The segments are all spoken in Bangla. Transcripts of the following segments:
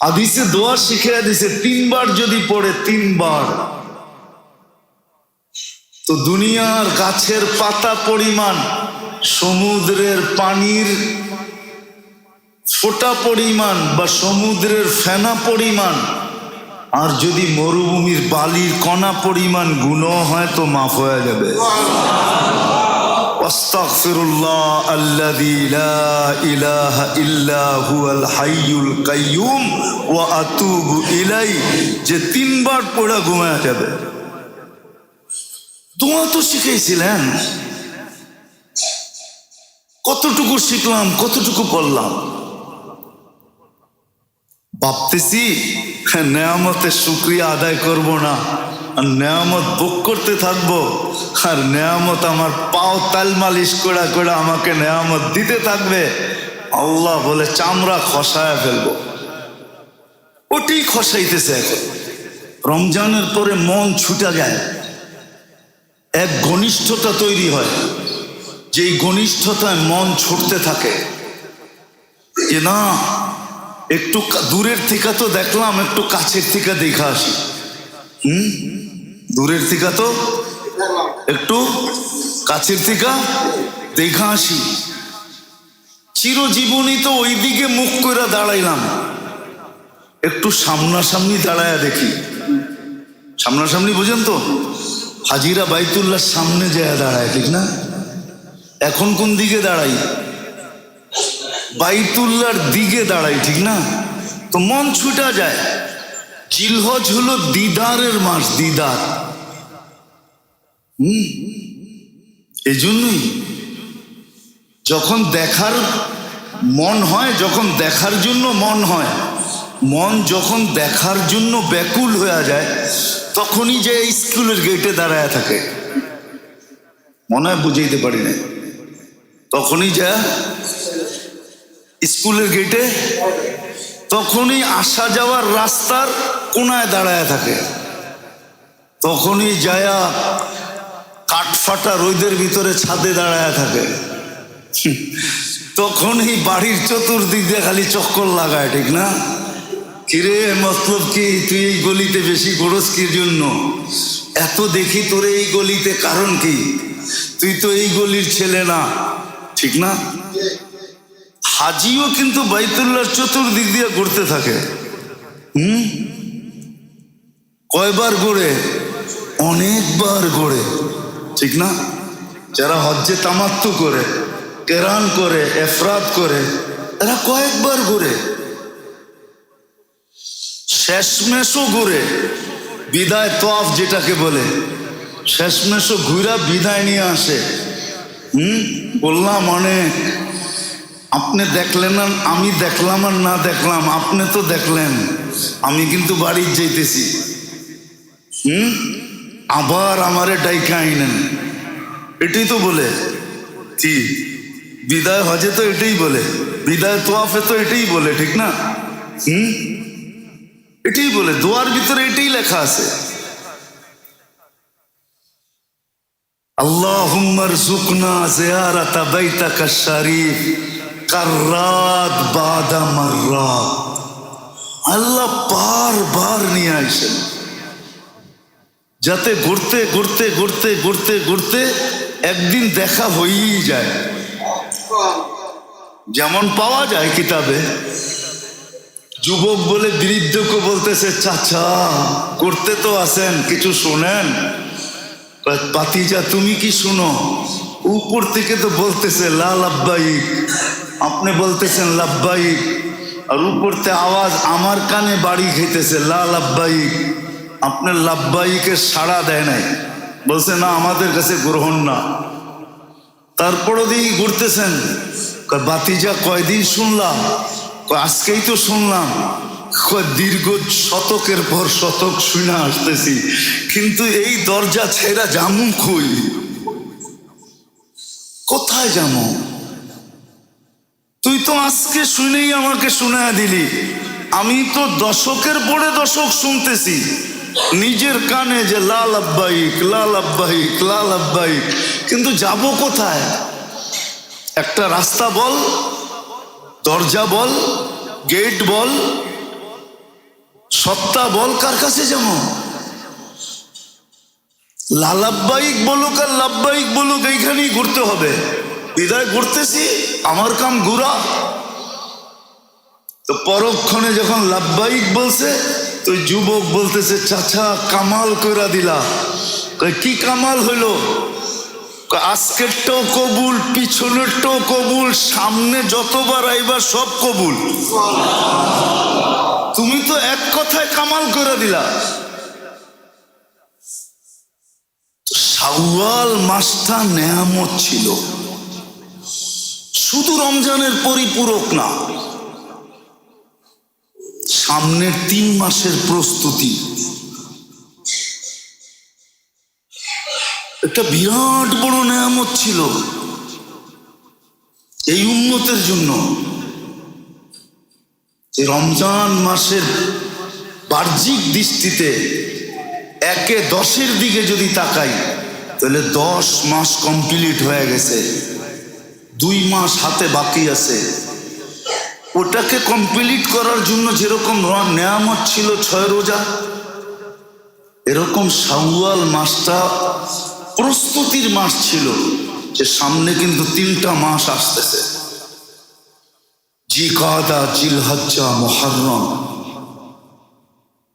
আদিসে দোয়া শিখে দিছে তিনবার যদি পড়ে, তিনবার। তো দুনিয়ার গাছের পাতা পরিমাণ, সমুদ্রের পানির ফোটা পরিমাণ বা সমুদ্রের ফেনা পরিমাণ, আর যদি মরুভূমির বালির কণা পরিমাণ গুণ হয় তো মাফ হয়ে যাবে। واستغفر الله الذي لا اله الا هو الحي القيوم واتوب اليه যে তিনবার পড়া ঘুমায় যাবে দোয়া তো শিখেছিলেন কতটুকু শিখলাম কতটুকু পড়লাম ভাবতেছি হ্যাঁ, নেয়ামতের শুক্রিয়া আদায় করব না আর নেয়ামত ভোগ করতে থাকব। আর নেয়ামত আমার পাও তাল মালিশ করে করে আমাকে নেয়ামত দিতে থাকবে। আল্লাহ বলে, চামড়া খসায় ফেলব। ওটি খসাইতেছে এখন। রমজানের পরে মন ছুটা যায়। এক ঘনিষ্ঠতা তৈরি হয়। যেই ঘনিষ্ঠতায় মন ছুটতে থাকে। যে না, একটু দূরের থেকে তো দেখলাম, একটু কাছের থেকে দেখা আসি। হুম? দূরের থেকে তো? একটু কাছের থেকে? দেখা আসি। চিরজীবনী তো ওই দিকে মুখ করে দাঁড়াইলাম। একটু সামনাসামনি দাঁড়ায় দেখি। সামনাসামনি বুঝেন তো? হাজিরা বাইতুল্লাহ সামনে যায় দাঁড়ায়, ঠিক না? এখন কোন দিকে দাঁড়াই? বাইতুল্লার দিকে দাঁড়াই, ঠিক না? তো মন ছুটা যায়। জিলহজ হলো দিদারের মাস, দিদার। হুম। এজন্যই যখন দেখার মন হয়, যখন দেখার জন্য মন হয়, মন যখন দেখার জন্য ব্যাকুল হয়ে যায়, তখনই যে স্কুলের গেটে দাঁড়ায় থাকে। মনে হয় বুঝাইতে পারি না তখনই যা স্কুলের গেটে তখনই আসা যাওয়ার রাস্তার কোনায় দাঁড়ায় থাকে। তখনই যায়া কাঠফাটা রোদের ভিতরে ছাদে দাঁড়ায় থাকে। তখনই বাড়ির চতুর্দিক দিয়ে খালি চক্কর লাগায়, ঠিক না? কিরে, মতলব কি, তুই এই গলিতে বেশি গরজ কির জন্য? এত দেখি তোরে এই গলিতে কারণ কি? তুই তো এই গলির ছেলে না, ঠিক না? হাজিও কিন্তু বাইতুল্লার চতুর্দিক দিয়ে ঘুরতে থাকে। হুম? কয়বার ঘুরে? অনেকবার ঘুরে। ঠিক না? যারা হজ্জে তামাত্তু করে, কেরান করে, এফরাত করে এরা কয়েকবার ঘুরে। শেষমেশও ঘুরে। বিদায় তোয়াফ যেটাকে বলে। শেষমেশও ঘুরা বিদায় নিয়ে আসে। হুম? বললাম অনেক। আপনি দেখলেন আর আমি দেখলাম আর না দেখলাম, আপনি তো দেখলেন। আমি কিন্তু বাড়ি যাইতেছি। হুম? আবার আমারে ডাইকা আইনেন। এটাই তো বলে। কি? বিদায় হজে তো এটাই বলে। বিদায় তোয়াফে তো এটাই বলে, ঠিক না? হুম? এটাই বলে। দোয়ার ভিতরে এটাই লেখা আছে। আল্লাহুম্মার জুকনা জিয়ারাতা বাইতাকা শরীফ। কাররাত বাদা মাররাত আল্লাহ বার বার নিয়ে আসেন যাতে ঘুরতে ঘুরতে ঘুরতে ঘুরতে ঘুরতে একদিন দেখা হয়েই যায়। যেমন পাওয়া যায় কিতাবে। যুবক বলে বৃদ্ধকে বলতেছে, চাচা করতে তো আছেন কিছু শোনেন? পাতিজা তুমি কি শুনো? উপর থেকে তো বলতেছে, লা লাব্বাইক। আপনি বলতেছেন, লাব্বাইক। আর উপরতে আওয়াজ আমার কানে বাড়ি খেতেছে লা লাব্বাইক। আপনার লাব্বাইকের সাড়া দেয় নাই। বলছে, না, আমাদের কাছে গ্রহণ না। তারপরও দিকে ঘুরতেছেন। বাতিজা কয়দিন শুনলাম? আজকেই তো শুনলাম। দীর্ঘ শতকের পর শতক শুনে আসতেছি। কিন্তু এই দরজা ছেড়া জামু খুই কোথায় যাব? তুই তো আজকে শুনেই আমাকে শোনায় দিলি। আমি তো দশকের পরে দশক শুনতেছি। নিজের কানে যে লাল আব্বাইক লাল আব্বাইক লাল আব্বাইক। কিন্তু যাব কোথায়? একটা রাস্তা বল, দরজা বল, গেট বল, সত্তা বল, কার কাছে যেমন লালাব্বাইক বলুক আর লাব্বাইক বলুক, এইখানেই ঘুরতে হবে। বিদায় ঘুরতেছি, আমার কাম ঘুরা। তো পরক্ষণে যখন লাব্বাইক বলছে, তো যুবক বলতেছে, চাচা, কামাল কইরা দিলা। কি কামাল হইল? আজকেরটাও কবুল, পিছনেরটাও কবুল, সামনে যতবার আইবার সব কবুল। তুমি তো এক কথায় কামাল করে দিলা। শাওয়াল মাসটা নেয়ামত ছিল। শুধু রমজানের পরিপূরক না, সামনের তিন মাসের প্রস্তুতি। একটা বিরাট বড় নেয়ামত ছিল এই উন্নতের জন্য, যে রমজান মাসের বাহ্যিক দৃষ্টিতে একে দশের দিকে যদি তাকাই তাহলে দশ মাস কমপ্লিট হয়ে গেছে। দুই মাস হাতে বাকি আছে। ওটাকে কমপ্লিট করার জন্য যেরকম নেয়ামত ছিল ছয় রোজা, এরকম সাউয়াল মাসটা প্রস্তুতির মাস ছিল যে সামনে কিন্তু তিনটা মাস আসতেছে। জি কাদা জিলহজ্জা মহারম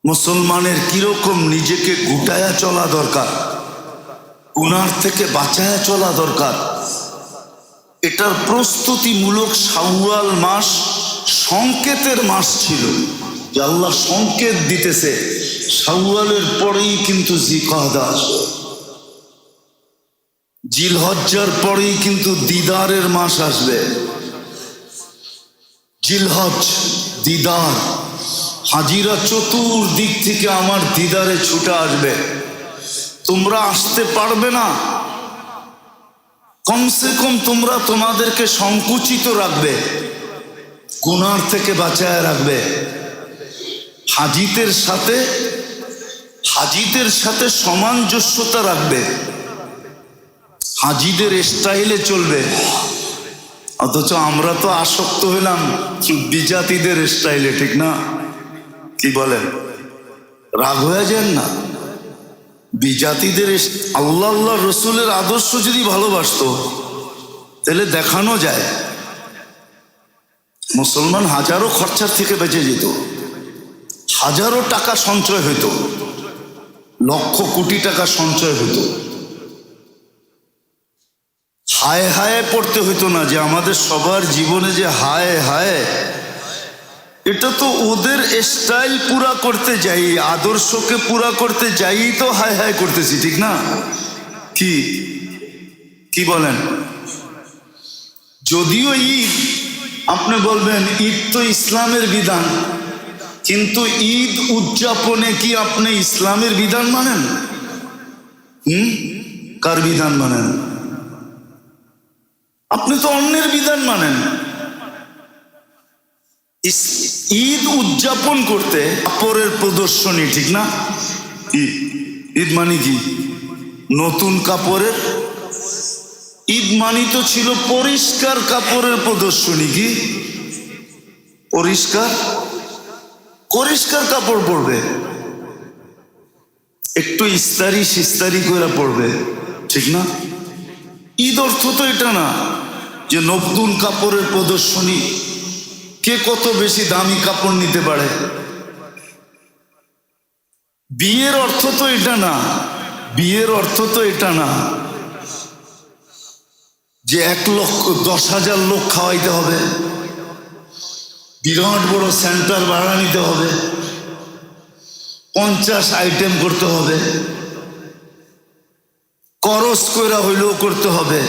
মুসলমানের কীরকম নিজেকে গুটায়া চলা দরকার? গুনার থেকে বাঁচায় চলা দরকার। এটার প্রস্তুতিমূলক শাওয়াল মাস সংকেতের মাস ছিল। যে আল্লাহ সংকেত দিতেছে, শাওয়ালের পরেই কিন্তু জিকাদা আসবে। জিলহজ্জার পরেই কিন্তু দিদারের মাস আসবে। জিলহজ, দিদার, হাজিরা চতুর্দিক থেকে আমার দিদারে ছুটে আসবে। তোমরা আসতে পারবে না। কমসে কম তোমরা তোমাদেরকে সংকুচিত রাখবে, গুনার থেকে বাঁচায় রাখবে। হাজিদের সাথে হাজিদের সাথে সামঞ্জস্যতা রাখবে। হাজিদের স্টাইলে চলবে। অথচ আমরা তো আসক্ত হইলাম বিজাতিদের স্টাইলে, ঠিক না? কি বলেন? রাগ হয়ে যান না? বিজাতিদের আল্লাহ আল্লাহ রসুলের আদর্শ যদি ভালোবাসতো, তাহলে দেখানো যায়। মুসলমান হাজারো খরচার থেকে বেঁচে যেত। হাজারো টাকা সঞ্চয় হইতো। লক্ষ কোটি টাকা সঞ্চয় হতো হায় হায় পড়তে হইতো না যে আমাদের সবার জীবনে যে হায় হায় এটা তো ওদের স্টাইল পুরা করতে যাই, আদর্শকে পুরা করতে যাই তো হায় হায় করতেছি, ঠিক না? কি? কি বলেন? যদিও ঈদ, আপনি বলবেন ঈদ তো ইসলামের বিধান, কিন্তু ঈদ উদযাপনে কি আপনি ইসলামের বিধান মানেন? হুম? কার বিধান মানেন? আপনি তো অন্যের বিধান মানেন। ঈদ উদযাপন করতে কাপড়ের প্রদর্শনী, ঠিক না? কি ঈদ মানে কি? নতুন কাপড়ের? ঈদ মানি তো ছিল পরিষ্কার কাপড়ের প্রদর্শনী, কি? পরিষ্কার? পরিষ্কার কাপড় পরবে। একটু ইস্তারি সিস্তারি করে পড়বে ঠিক না? ঈদ অর্থ তো এটা না, যে নতুন কাপড়ের প্রদর্শনী। কে কত বেশি দামি কাপড় নিতে পারে? বিয়ের অর্থ তো এটা না। বিয়ের অর্থ তো এটা না। যে এক লক্ষ, দশ হাজার লোক খাওয়াইতে হবে। বিরাট বড় সেন্টার ভাড়া নিতে হবে। পঞ্চাশ আইটেম করতে হবে। করস কইরা হইলেও করতে হবে।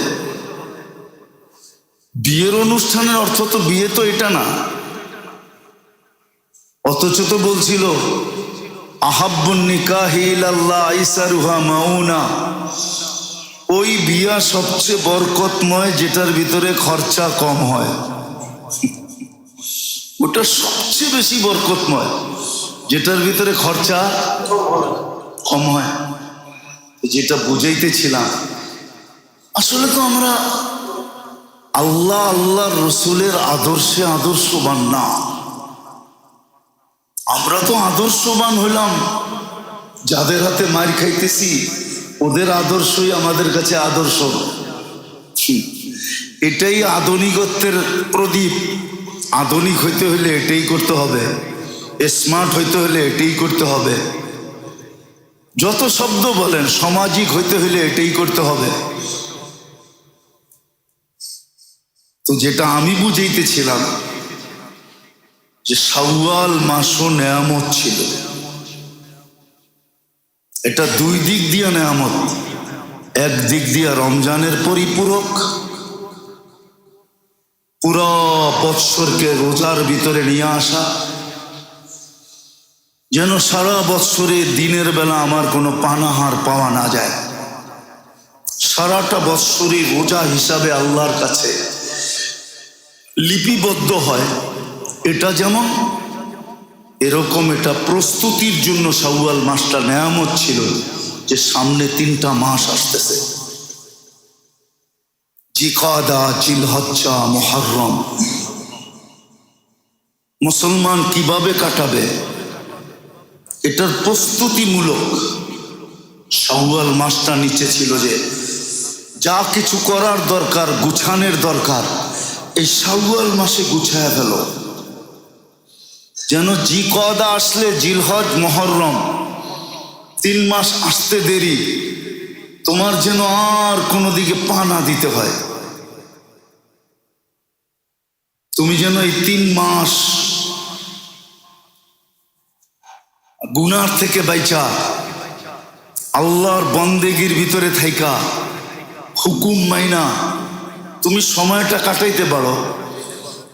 বিয়ের অনুষ্ঠানের অর্থ তো বিয়ে তো এটা না। অথচ তো বলছিল মাউনা। ওই বিয়া সবচেয়ে বরকতময় যেটার ভিতরে খরচা কম হয়। ওটা সবচেয়ে বেশি বরকতময়, যেটার ভিতরে খরচা কম হয়। যেটা বুঝাইতেছিলাম। আসলে তো আমরা আল্লাহ আল্লাহ রসুলের আদর্শে আদর্শবান না। আমরা তো আদর্শবান হইলাম যাদের হাতে মার খাইতেছি, ওদের আদর্শই আমাদের কাছে আদর্শ। এটাই আধুনিকত্বের প্রদীপ। আধুনিক হইতে হলে এটাই করতে হবে। স্মার্ট হইতে হলে এটাই করতে হবে। যত শব্দ বলেন, সামাজিক হইতে হলে এটাই করতে হবে। তো যেটা আমি বুঝাইতেছিলাম যে সাউয়াল মাসও নেয়ামত ছিল। এটা দুই দিক দিয়ে নেয়ামত, এক দিক দিয়ে রমজানের পরিপূরক। পুরো বৎসরকে রোজার ভিতরে নিয়ে আসা। যেন সারা বৎসরে দিনের বেলা আমার কোনো পানাহার পাওয়া না যায়। সারাটা বৎসরই রোজা হিসাবে আল্লাহর কাছে লিপিবদ্ধ হয়। এটা যেমন, এরকম এটা প্রস্তুতির জন্য সাউয়াল মাসটা নেয়ামত ছিল যে সামনে তিনটা মাস আসতেছে। জিকাদা, জিলহজ্জা মহরম মুসলমান কীভাবে কাটাবে? এটার প্রস্তুতিমূলক সাউয়াল মাসটা নিচে ছিল যে, যা কিছু করার দরকার, গুছানের দরকার এই সাউয়াল মাসে গুছায় ফেল। যেন জি কদা আসলে জিলহজ মহরম। তিন মাস আসতে দেরি। তোমার যেন আর কোনো দিকে পা না দিতে হয়। তুমি যেন এই তিন মাস গুনার থেকে বাইচা, আল্লাহর বন্দেগির ভিতরে থাইকা, হুকুম মাইনা তুমি সময়টা কাটাইতে পারো।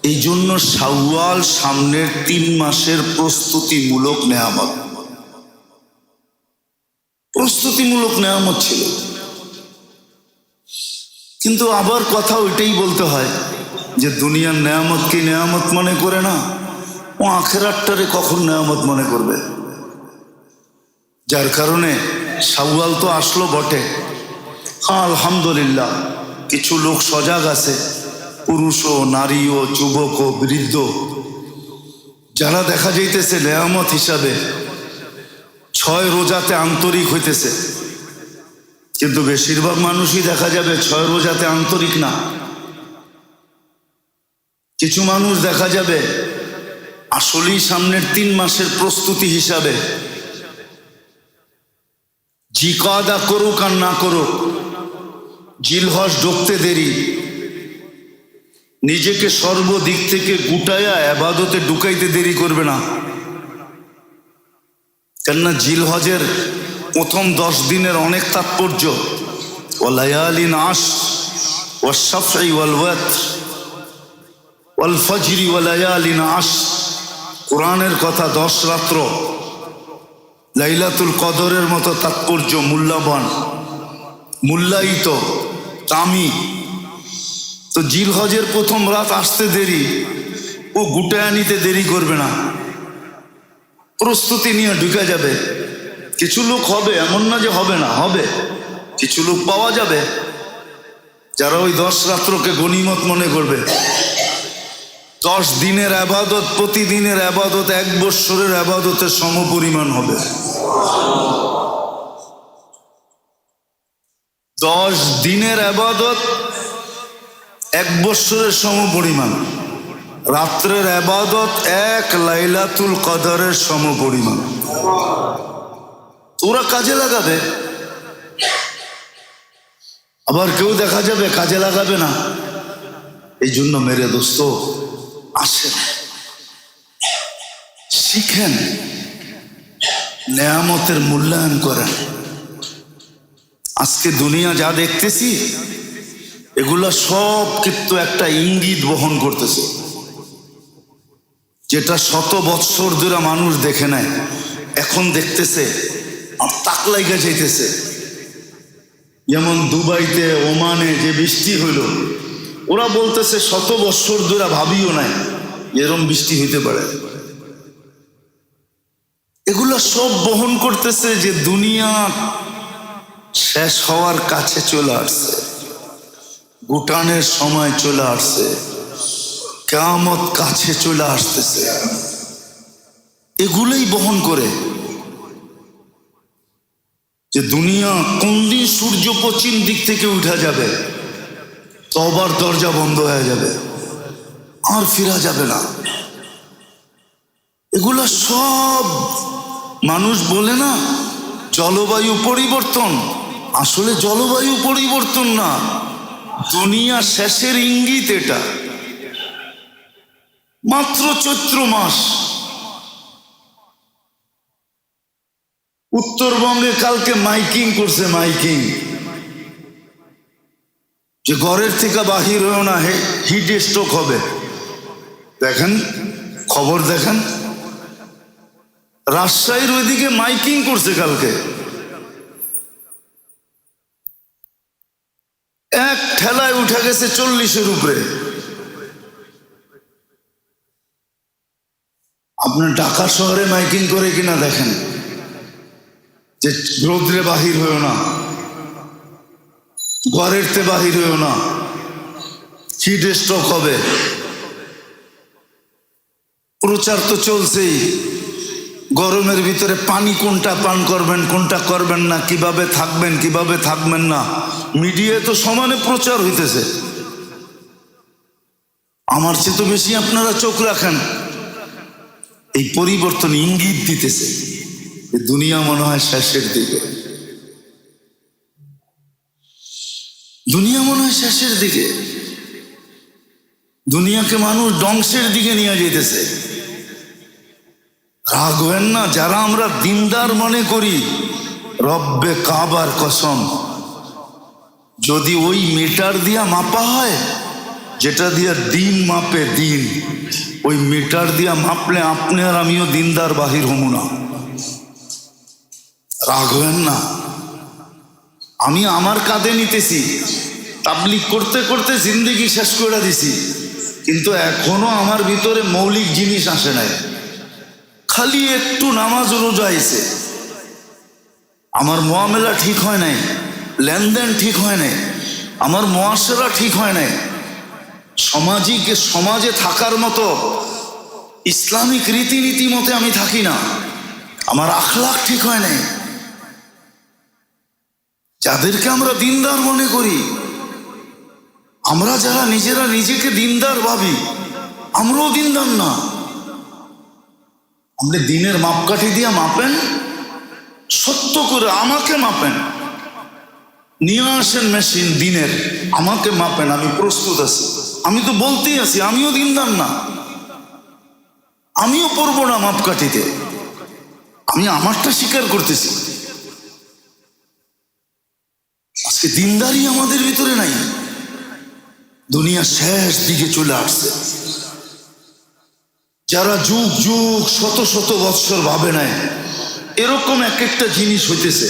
এই জন্য সাউয়াল সামনের তিন মাসের প্রস্তুতিমূলক নেয়ামত। প্রস্তুতিমূলক নেয়ামত ছিল। কিন্তু আবার কথা ওইটাই বলতে হয় যে দুনিয়ার নেয়ামত কি নেয়ামত মনে করে না? ও আখেরাটটারে কখন নেয়ামত মনে করবে? যার কারণে সাউয়াল তো আসলো বটে। হ্যাঁ আলহামদুলিল্লাহ। কিছু লোক সজাগ আছে, পুরুষ ও নারী ও যুবক ও বৃদ্ধ। যারা দেখা যাইতেছে নেয়ামত হিসাবে, ছয় রোজাতে আন্তরিক হইতেছে। কিন্তু বেশিরভাগ মানুষই দেখা যাবে ছয় রোজাতে আন্তরিক না। কিছু মানুষ দেখা যাবে আসলেই সামনের তিন মাসের প্রস্তুতি হিসাবে, জিকাদা করুক আর না করুক জিলহস ঢুকতে দেরি। নিজেকে সর্বদিক থেকে গুটায়া আবাদতে ঢুকাইতে দেরি করবে না। কেননা জিলহজের প্রথম দশ দিনের অনেক তাৎপর্য ও লায়ালি নাস ও সাফাই ওয়াল ওয়াত্র ওয়াল ফজরি ওয়া লায়ালি নাস কোরআনের কথা দশ রাত্র, লাইলাতুল কদরের মতো তাৎপর্য মূল্যবান, মূল্যায়িত। দামি। তো জিলহজের প্রথম রাত আসতে দেরি, ও গুটায় নিতে দেরি করবে না। প্রস্তুতি নিয়ে ঢুকে যাবে। কিছু লোক হবে, এমন না যে হবে না, হবে। কিছু লোক পাওয়া যাবে, যারা ওই দশ রাত্রকে গণিমত মনে করবে। দশ দিনের আবাদত, প্রতিদিনের আবাদত, এক বৎসরের আবাদতের সমপরিমাণ হবে। দশ দিনের আবাদত, এক বৎসরের সমপরিমাণ। রাত্রের আবাদত এক লাইলাতুল কদরের সমপরিমাণ। ওরা কাজে লাগাবে? আবার কেউ দেখা যাবে কাজে লাগাবে না? এই জন্য মেরে দোস্ত আসেন শিখেন, নেয়ামতের মূল্যায়ন করেন। আজকে দুনিয়া যা দেখতেছি, এগুলা সব কিন্তু একটা ইঙ্গিত বহন করতেছে। যেটা শত বৎসর ধরে মানুষ দেখে নেয়, এখন দেখতেছে আর তাক লাইগা যাইতেছে। যেমন দুবাইতে, ওমানে যে বৃষ্টি হইল, ওরা বলতেছে শত বৎসর ধরে ভাবিও নাই, এরম বৃষ্টি হইতে পারে। এগুলো সব বহন করতেছে যে দুনিয়া শেষ হওয়ার কাছে চলে আসছে। ভুটানের সময় চলে আসছে। কেয়ামত কাছে চলে আসতেছে। এগুলোই বহন করে যে দুনিয়া কোন দিন সূর্য পশ্চিম দিক থেকে উঠা যাবে, তবার দরজা বন্ধ হয়ে যাবে, আর ফেরা যাবে না। এগুলা সব মানুষ বলে না, জলবায়ু পরিবর্তন। আসলে জলবায়ু পরিবর্তন না, দুনিয়া শেষের ইঙ্গিত এটা। মাত্র চৈত্র মাস। উত্তরবঙ্গে কালকে মাইকিং করছে মাইকিং। যে ঘরের থেকে বাহির হয়েও না হিট স্ট্রোক হবে। দেখেন, খবর দেখেন। রাজশাহীর ওইদিকে মাইকিং করছে কালকে। এক ঠেলায় উঠে গেছে চল্লিশের উপরে। আপনার ঢাকা শহরে মাইকিং করে কিনা দেখেন, যে রৌদ্রে বাহির হয়েও না ঘরের তে বাহির হয়েও না, হিট স্ট্রোক হবে। প্রচার তো চলছেই। গরমের ভিতরে পানি কোনটা পান করবেন, কোনটা করবেন না, কীভাবে থাকবেন কীভাবে থাকবেন না? মিডিয়ায় তো সমানে প্রচার হইতেছে। আমার চেয়ে তো বেশি আপনারা চোখ রাখেন। এই পরিবর্তন ইঙ্গিত দিতেছে দুনিয়া মনে হয় শেষের দিকে। দুনিয়া মনে হয় শেষের দিকে। দুনিয়াকে মানুষ ধ্বংসের দিকে নিয়ে যেতেছে রাগ না, যারা আমরা দিনদার মনে করি, রব্বে কাবার কসম। যদি ওই মিটার দিয়া মাপা হয়, যেটা দিয়া দিন মাপে দিন, ওই মিটার দিয়া মাপলে আপনি আর আমিও দিনদার বাহির হমু না। রাগ হবেন না। আমি আমার কাঁধে নিতেছি তাবলিক করতে করতে জিন্দগি শেষ করে দিছি, কিন্তু এখনও আমার ভিতরে মৌলিক জিনিস আসে নাই। খালি একটু নামাজ রোজা আইছে। আমার মোয়ামেলা ঠিক হয় নাই, লেনদেন ঠিক হয় নাই, আমার মহাসেরা ঠিক হয় নাই। সামাজিক, সমাজে থাকার মতো ইসলামিক রীতিনীতি মতে আমি থাকি না। আমার আখলাখ ঠিক হয় নাই। যাদেরকে আমরা দিনদার মনে করি, আমরা যারা নিজেরা নিজেকে দিনদার ভাবি, আমরাও দিনদার না। আপনি দিনের মাপকাঠি দিয়ে মাপেন, সত্য করে আমাকে মাপেন। নিয়ে আসেন মেশিন দিনের, আমাকে মাপেন, আমি প্রস্তুত আছি। আমি তো বলতেই আছি, আমিও দিনদার না। আমিও পড়ব না মাপকাঠিতে। আমি আমারটা স্বীকার করতেছি। আজকে দিনদারি আমাদের ভিতরে নাই। দুনিয়া শেষ দিকে চলে আসছে। যারা যুগ যুগ, শত শত বৎসর ভাবে নাই এরকম এক একটা জিনিস হইতেছে।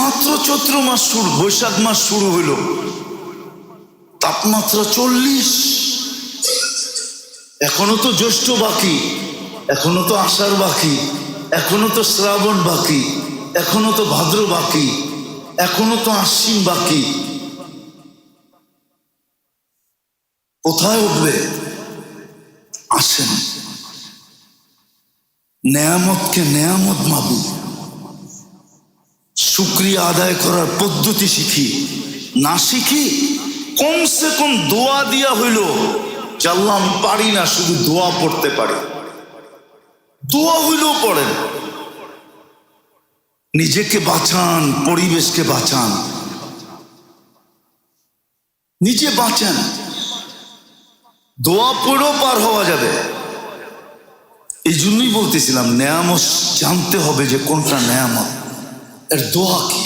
মাত্র চৈত্র মাস শুরু, বৈশাখ মাস শুরু হইল, তাপমাত্রা চল্লিশ। এখনও তো জ্যৈষ্ঠ বাকি, এখনও তো আষাঢ় বাকি, এখনও তো শ্রাবণ বাকি, এখনও তো ভাদ্র বাকি, এখনও তো আশ্বিন বাকি। কোথায় উঠবে? আসেন। নেয়ামতকে নেয়ামত মাবি। শুক্রিয়া আদায় করার পদ্ধতি শিখি। না শিখি, কমসে কম দোয়া দিয়া হইল। জানলাম পারি না শুধু দোয়া পড়তে পারি। দোয়া হইলেও পড়েন। নিজেকে বাঁচান, পরিবেশকে বাঁচান। নিজে বাঁচান। দোয়া পড়েও পার হওয়া যাবে। এই জন্যই বলতেছিলাম, নেয়ামত জানতে হবে যে কোনটা নেয়ামত। এর দোয়া কি?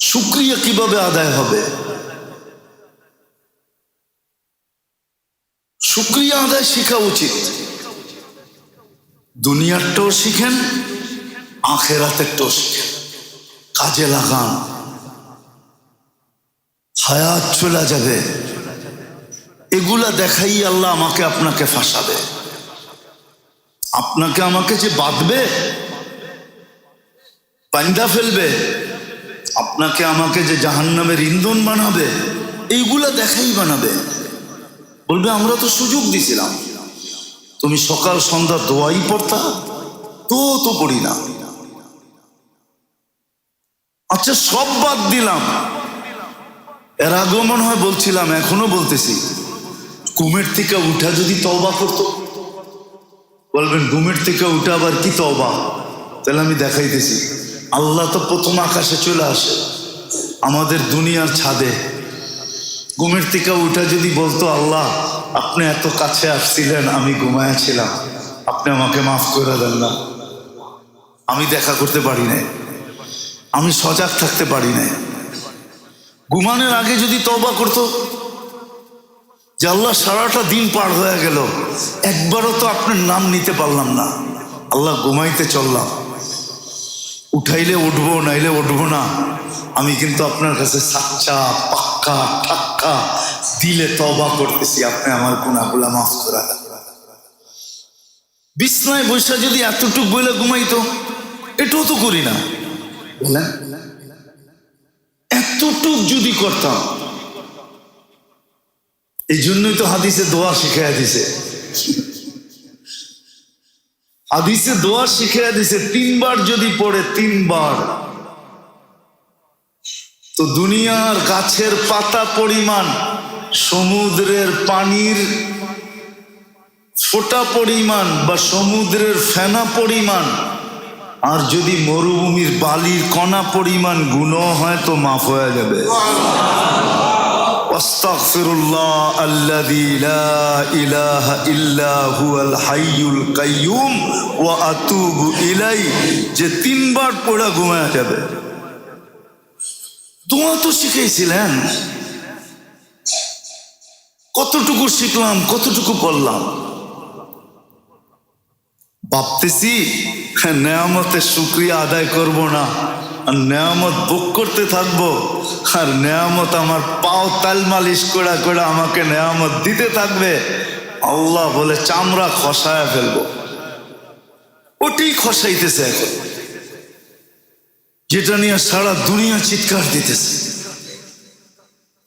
শুক্রিয়া কীভাবে আদায় হবে? শুক্রিয়া আদায় শেখা উচিত। দুনিয়ারটাও শিখেন, আখেরাতেরটাও শিখেন। কাজে লাগান। হায়াত চলে যাবে। এগুলা দেখাই আল্লাহ আমাকে আপনাকে ফাঁসাবে। আপনাকে আমাকে যে বাঁধবে পান্দা ফেলবে, আপনাকে আমাকে যে জাহান্নামের ইন্ধন বানাবে এইগুলা দেখাই বানাবে। বলবে, আমরা তো সুযোগ দিছিলাম। তুমি সকাল সন্ধ্যা দোয়াই পড়তা, তো তো পড়ি না। আচ্ছা সব বাদ দিলাম। এর আগেও মনে হয় বলছিলাম, এখনও বলতেছি। ঘুমের থেকে উঠা যদি তওবা করতো। বলবেন, ঘুমের থেকে উঠা আবার কি তওবা? তাহলে আমি দেখাইতেছি। আল্লাহ তো প্রথম আকাশে চলে আসে, আমাদের দুনিয়ার ছাদে। ঘুমের থেকে উঠা যদি বলতো, আল্লাহ, আপনি এত কাছে আসছিলেন, আমি ঘুমায়াছিলাম আপনি আমাকে মাফ করে দেন না। আমি দেখা করতে পারি নাই। আমি সজাগ থাকতে পারি নাই। ঘুমানোর আগে যদি তওবা করতো যে আল্লাহ সারাটা দিন পার হয়ে গেল, একবারও তো আপনার নাম নিতে পারলাম না। আল্লাহ ঘুমাইতে চললাম। উঠাইলে উঠবো, নাইলে উঠবো না। আমি কিন্তু আপনার কাছে সাচ্চা, পাক্কা, ঠাক্কা, দিলে তবা করতেছি। আপনি আমার গুণাগুলা মাফ করা। বিছনায় বৈশা যদি এতটুক বইলে ঘুমাইতো, এটাও তো করি না। বলেন। এতটুক যদি করতাম এই জন্যই তো হাদিসে দোয়া শিখাইয়া দিছে। হাদিসে দোয়া শিখাইয়া দিছে, তিনবার যদি পড়ে, তিনবার। তো দুনিয়ার গাছের পাতা পরিমাণ, সমুদ্রের পানির ফোটা পরিমাণ বা সমুদ্রের ফেনা পরিমাণ, আর যদি মরুভূমির বালির কণা পরিমাণ গুণ হয়, তো মাফ হয়ে যাবে। واستغفر الله الذي لا اله الا هو الحي القيوم واتوب اليه যে তিনবার পড়া ঘুমায় যাবে দোয়া তো শিখাইছিলেন কতটুকু শিখলাম কতটুকু পড়লাম ভাবতেছি হ্যাঁ, নেয়ামতের শুক্রিয়া আদায় করব না আর নেয়ামত ভোগ করতে থাকব। আর নেয়ামত আমার পাও তাল মালিশ করে করে আমাকে নেয়ামত দিতে থাকবে। আল্লাহ বলে, চামড়া খসায় ফেলব। ওটাই খসাইতেছে এখন। যেটা নিয়ে সারা দুনিয়া চিৎকার দিতেছে।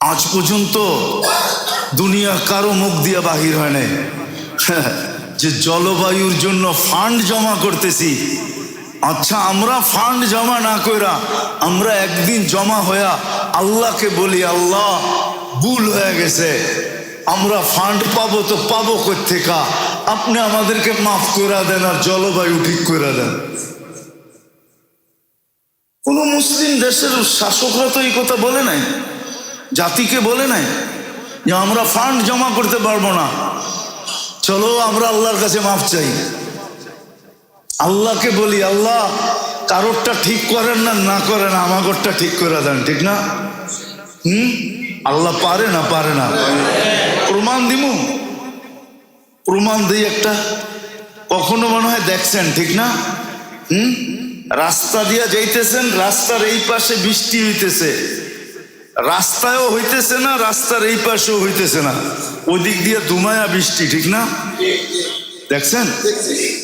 আজ পর্যন্ত দুনিয়া কারও মুখ দিয়ে বাহির হয় নাই। যে জলবায়ুর জন্য ফান্ড জমা করতেছি আচ্ছা আমরা ফান্ড জমা না কইরা আমরা একদিন জমা হইয়া আল্লাহকে বলি, আল্লাহ, ভুল হয়ে গেছে। আমরা ফান্ড পাবো তো পাবো কোথেকা আপনি আমাদেরকে মাফ করে দেন আর জলবায়ু ঠিক করে দেন। কোন মুসলিম দেশের শাসকরা তো এই কথা বলে নাই, জাতিকে বলে নাই যে আমরা ফান্ড জমা করতে পারব না। চলো, আমরা আল্লাহর কাছে মাফ চাই। আল্লাহকে বলি, আল্লাহ, কারোরটা ঠিক করেন না না করেন, আমাগরটা ঠিক করে দেন, ঠিক না? হুম? আল্লাহ পারে না পারে না। প্রমাণ দিমু? প্রমাণ দিই একটা। কখনো মনে হয় দেখছেন, ঠিক না? হুম? রাস্তা দিয়া যাইতেছেন, রাস্তার এই পাশে বৃষ্টি হইতেছে। রাস্তায়ও হইতেছে না, রাস্তার এই পাশেও হইতেছে না। ওদিক দিয়ে দুমায়া বৃষ্টি, ঠিক না? দেখছেন?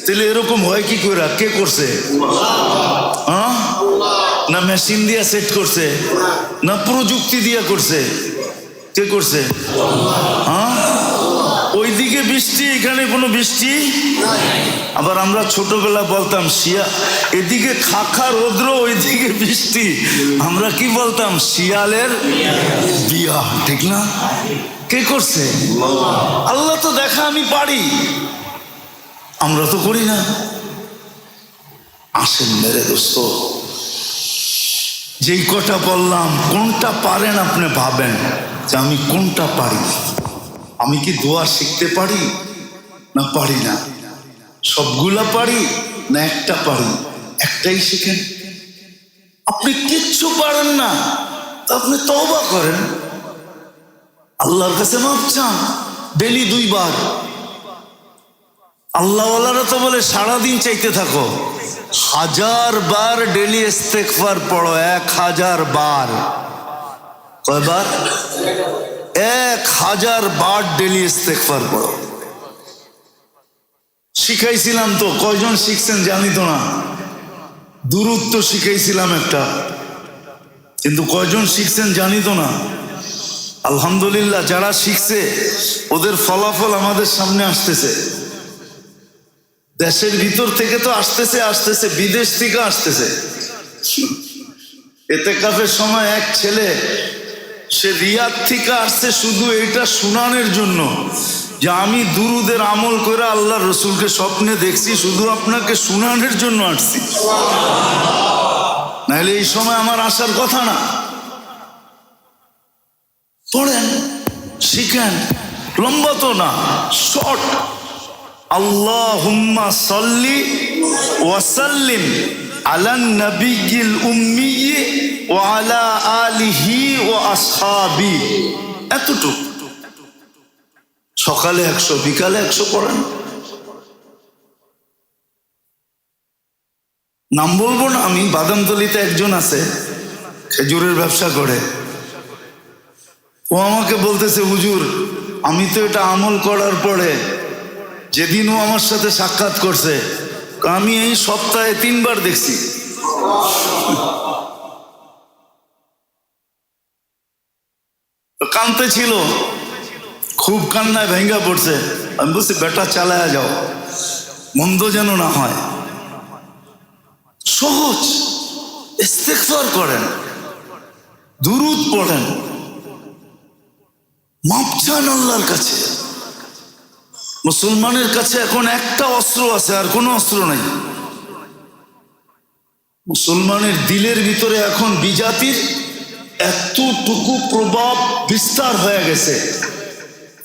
তাহলে এরকম হয় কি করে কে করছে? হ্যাঁ? না মেশিন দিয়া সেট করছে? না প্রযুক্তি দিয়া করছে? কে করছে? হ্যাঁ? ওইদিকে বৃষ্টি এখানে কোনো বৃষ্টি? আবার আমরা ছোটবেলা বলতাম শিয়া এদিকে খাখা রৌদ্র ওইদিকে বৃষ্টি। আমরা কি বলতাম? শিয়ালের বিয়া। ঠিক না? কে করছে? আল্লাহ তো দেখা আমি পারি। আমরা তো করি না। আসেন মেরে দোস্ত। যেই কটা বললাম, কোনটা পারেন আপনি ভাবেন যে আমি কোনটা পারি? আমি কি দোয়া শিখতে পারি না পারি না? সবগুলা পারি না একটা পারি? একটাই শিখেন। আপনি কিচ্ছু পারেন না আপনি তওবা করেন। আল্লাহর কাছে মাপ চান ডেলি দুইবার। আল্লাহওয়ালারা তো বলে, সারাদিন চাইতে থাকো। হাজার বার ডেলি ইস্তেকফার পড়ো, এক হাজার বার। কয়বার? এক হাজার বার ডেলি ইস্তেকফার পড়ো। শিখাইছিলাম তো, কয়জন শিখছেন জানি তো না। দূরত্ব শিখাইছিলাম একটা। কিন্তু কয়জন শিখছেন জানি তো না। আলহামদুলিল্লাহ, যারা শিখছে, ওদের ফলাফল আমাদের সামনে আসতেছে। দেশের ভিতর থেকে তো আসতেছে আসতেছে, বিদেশ থেকে আসতেছে। এতে কাফের সময় এক ছেলে, সে রিয়াদ থেকে আসছে শুধু এটা শুনানোর জন্য যে আমি দুরুদের আমল করে আল্লাহ রসুলকে স্বপ্নে দেখছি, শুধু আপনাকে শুনানোর জন্য আসছি। নাহলে এই সময় আমার আসার কথা না। পড়েন, শিখেন, লম্বা তো না, শর্ট। আল্লাহুম্মা সাল্লি ওয়াসাল্লিম আলান নবিয়িল উম্মি ওয়া আলা আলিহি ওয়া আসহাবি। এতটুকু। সকালে একশো, বিকালে একশো পড়েন। নাম বলব না, আমি বাদামতলিতে একজন আছে, খেজুরের ব্যবসা করে। ও আমাকে বলতেছে, হুজুর, আমি তো এটা আমল করার পরে যেদিন ও আমার সাথে সাক্ষাৎ করছে, আমি এই সপ্তাহে তিনবার দেখছি। কানতে ছিল, খুব কান্নায় ভেঙ্গা পড়ছে। আমি বলছি, বেটা, চালায়া যাও। মন্দ যেন না হয়। সহজ। ইস্তেকফার করেন। দুরুদ পড়েন। মাপ চান আল্লাহর কাছে। মুসলমানের কাছে এখন একটা অস্ত্র আছে, আর কোনো অস্ত্র নাই। মুসলমানের দিলের ভিতরে এখন বিজাতির এতটুকু প্রভাব বিস্তার হয়ে গেছে।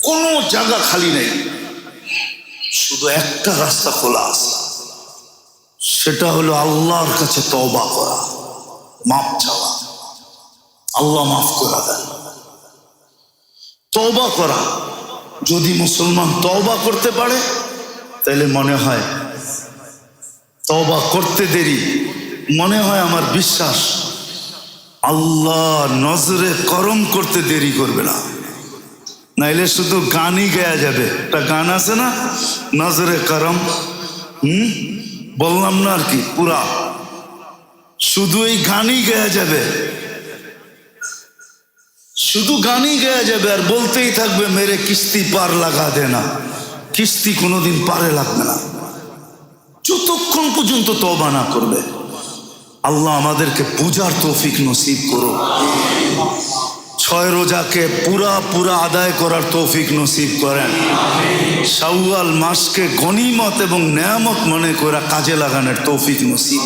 কোনো জায়গা খালি নেই। শুধু একটা রাস্তা খোলা আছে। সেটা হলো আল্লাহর কাছে তওবা করা, মাপ চাওয়া। আল্লাহ মাফ করা দেন। তওবা করা। যদি মুসলমান তওবা করতে পারে, তাহলে মনে হয় তওবা করতে দেরি। মনে হয় আমার বিশ্বাস আল্লাহ নজরে করম করতে দেরি করবে না। নাইলে শুধু গানই গায়া যাবে। একটা গান আছে না, নজরে করম, হুম? বললাম না আর কি, পুরা। শুধু এই গানই গায়া যাবে। শুধু গানই গায়া যাবে আর বলতেই থাকবে, মেরে কিস্তি পার লাগা দে না। কিস্তি কোনোদিন পারে লাগবে না। যতক্ষণ পর্যন্ত তবা না করবে, আল্লাহ আমাদেরকে পূজার তৌফিক নসিব করো ছয় রোজাকে পুরা পুরা আদায় করার তৌফিক নসিব করেন। শাওয়াল মাসকে গনিমত এবং নেয়ামত মনে করে কাজে লাগানোর তৌফিক নসিব